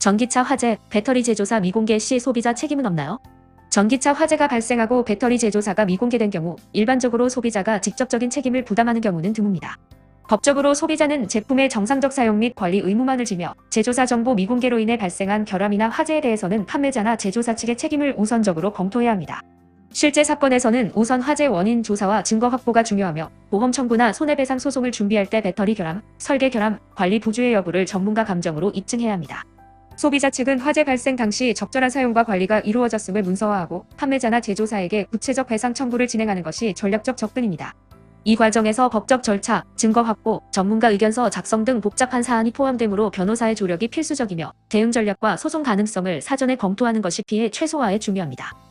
전기차 화재, 배터리 제조사 미공개 시 소비자 책임은 없나요? 전기차 화재가 발생하고 배터리 제조사가 미공개된 경우 일반적으로 소비자가 직접적인 책임을 부담하는 경우는 드뭅니다. 법적으로 소비자는 제품의 정상적 사용 및 관리 의무만을 지며 제조사 정보 미공개로 인해 발생한 결함이나 화재에 대해서는 판매자나 제조사 측의 책임을 우선적으로 검토해야 합니다. 실제 사건에서는 우선 화재 원인 조사와 증거 확보가 중요하며 보험 청구나 손해배상 소송을 준비할 때 배터리 결함, 설계 결함, 관리 부주의 여부를 전문가 감정으로 입증해야 합니다. 소비자 측은 화재 발생 당시 적절한 사용과 관리가 이루어졌음을 문서화하고 판매자나 제조사에게 구체적 배상 청구를 진행하는 것이 전략적 접근입니다. 이 과정에서 법적 절차, 증거 확보, 전문가 의견서 작성 등 복잡한 사안이 포함되므로 변호사의 조력이 필수적이며 대응 전략과 소송 가능성을 사전에 검토하는 것이 피해 최소화에 중요합니다.